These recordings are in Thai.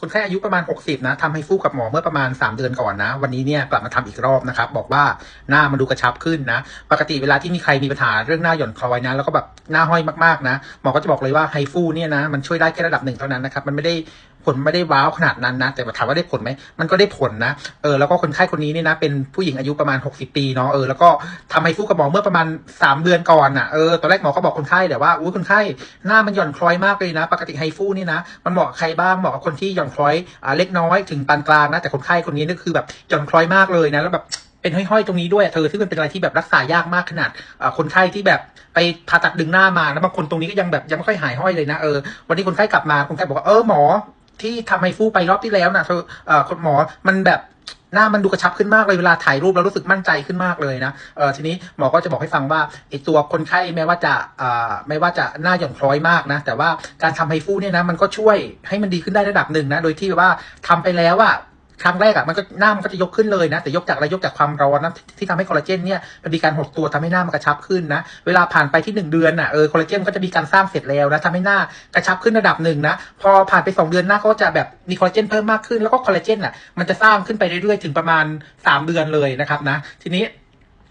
คนไข้อายุประมาณ 60 นะทำให้ฟูกกับหมอเมื่อประมาณ 3 เดือนก่อนนะ วันนี้เนี่ยกลับมาทำอีกรอบนะครับ บอกว่าหน้ามันดูกระชับขึ้นนะ ปกติเวลาที่มีใครมีปัญหาเรื่องหน้าหย่อนคล้อยนะ แล้วก็แบบหน้าห้อยมากๆนะ หมอก็จะบอกเลยว่าไฮฟูเนี่ยนะ มันช่วยได้แค่ระดับหนึ่งเท่านั้นนะครับ มันไม่ได้ผลไม่ได้ว้าวขนาดนั้นนะ แต่ถามว่าได้ผลไหมมันก็ได้ผลนะเออแล้วก็คนไข้คนนี้เนี่ยนะ เป็นผู้หญิงอายุประมาณ 60 ปีเนาะเออแล้วก็ทำไฮฟูกับหมอเมื่อประมาณ 3 เดือนก่อนอะเออตอนแรกหมอก็บอกคนไข้แต่ว่าอุ้ยคนไข้หน้ามันหย่อนคล้อยมากเลยนะ ปกติไฮฟูนี่นะมันเหมาะใครบ้างเหมาะกับคนที่หย่อนคล้อยอ่าเล็กน้อยถึงปานกลางนะแต่คนไข้คนนี้นี่คือแบบหย่อนคล้อยมากเลยนะแล้วแบบเป็นห้อยๆตรงนี้ด้วยเธอซึ่งมันเป็นอะไรที่แบบรักษายากมากขนาดคนไข้ที่แบบไปผ่าตัดดึงหน้ามาแล้วบางคนตรงนี้ก็ยังแบบยังไม่ค่อยหายห้อยเลยนะเออวันนี้คนไข้กลับมาคนไข้บอกว่าเออหมอ ที่ทำไฮฟูไปรอบที่แล้วนะเธอเอ่อคุณหมอมันแบบหน้ามันดูกระชับขึ้นมากเลยเวลาถ่ายรูปแล้วรู้สึกมั่นใจขึ้นมากเลยนะเออทีนี้หมอก็จะบอกให้ฟังว่าไอตัวคนไข้แม้ว่าจะอ่าไม่ว่าจะหน้าหย่อนคล้อยมากนะ แต่ว่าการทำไฮฟูเนี่ยนะมันก็ช่วยให้มันดีขึ้นได้ระดับหนึ่งนะ โดยที่ว่าทำไปแล้วอะ ครั้งแรกอะมันก็หน้ามันก็จะยกขึ้นเลยนะ แต่ยกจากอะไรยกจากความร้อนนะที่ทำให้คอลลาเจนเนี่ยมันมีการหดตัวทำให้หน้ามันกระชับขึ้นนะ เวลาผ่านไปที่หนึ่งเดือนอะเออคอลลาเจนก็จะมีการสร้างเสร็จแล้วนะทำให้หน้ากระชับขึ้นระดับหนึ่งนะ พอผ่านไปสองเดือนหน้าก็จะแบบมีคอลลาเจนเพิ่มมากขึ้นแล้วก็คอลลาเจนอะมันจะสร้างขึ้นไปเรื่อยๆ ถึงประมาณสามเดือนเลยนะครับนะ ทีนี้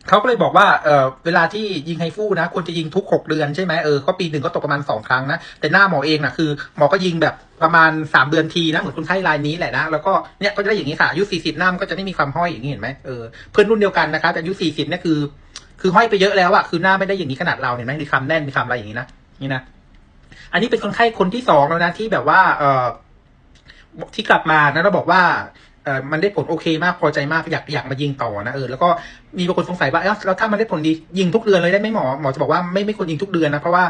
เขาก็เลยบอกว่าเออเวลาที่ยิงไฮฟูนะควรจะยิงทุก6เดือนใช่ไหมเออก็ปีหนึ่งก็ตกประมาณ2ครั้งนะแต่หน้าหมอเองนะคือหมอก็ยิงแบบประมาณ3เดือนทีนะเหมือนคนไข้รายนี้แหละนะแล้วก็เนี่ยก็จะได้อย่างนี้ค่ะอายุ40หน้ามันก็จะไม่มีความห้อยอย่างนี้เห็นไหมเออเพื่อนรุ่นเดียวกันนะคะแต่อายุ40เนี่ยคือ คือห้อยไปเยอะแล้วอะคือหน้าไม่ได้อย่างนี้ขนาดเราเห็นไหมมีความแน่นมีความอะไรอย่างนี้นะนี่นะอันนี้เป็นคนไข้คนที่สองแล้วนะที่แบบว่าเออที่กลับมานะเราบอกว่า มันได้ผลโอเคมากพอใจมากอยากอยากมายิงต่อนะเออแล้วก็มีบางคนสงสัยว่าเอ้าแล้วถ้ามันได้ผลดียิงทุกเดือนเลยได้ไหมหมอหมอจะบอกว่าไม่ไม่ควรยิงทุกเดือนนะเพราะว่า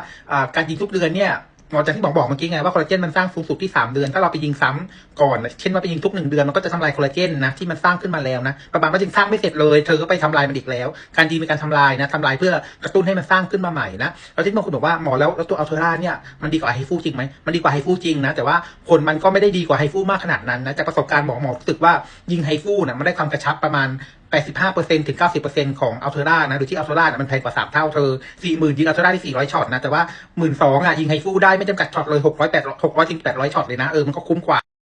การยิงทุกเดือนเนี่ย หมอจากที่บอกบอกเมื่อกี้ไงว่าคอลลาเจนมันสร้างสูงสุดที่ 3 เดือน ถ้าเราไปยิงซ้ำก่อนเช่นว่าไปยิงทุกหนึ่งเดือนมันก็จะทำลายคอลลาเจนนะที่มันสร้างขึ้นมาแล้วนะประมาณว่ายิงสร้างไม่เสร็จเลยเธอก็ไปทำลายมันอีกแล้ว การยิงเป็นการทำลายนะทำลายเพื่อกระตุ้นให้มันสร้างขึ้นมาใหม่นะแล้วที่บางคนบอกว่าหมอแล้วแล้วตัวอัลเทอร่าเนี่ยมันดีกว่าไฮฟูจริงไหมมันดีกว่าไฮฟูจริงนะแต่ว่าผลมันก็ไม่ได้ดีกว่าไฮฟูมากขนาดนั้นนะจากประสบการณ์หมอหมอรู้สึกว่ายิงไฮฟูนะมันได้ความกระชับประมาณ85%ถึง 90%ของอัลเทอร่านะโดยที่อัลเทอร่านะมันแพงกว่า 3 เท่าเธอ 40,000 ยิงอัลเทอร่าได้ 400 ช็อตนะ แต่ว่า 12,000อะยิงไฮฟูได้ไม่จำกัดช็อตเลย 600 800 600ถึง800 ช็อตเลยนะ เออ มันก็คุ้มกว่า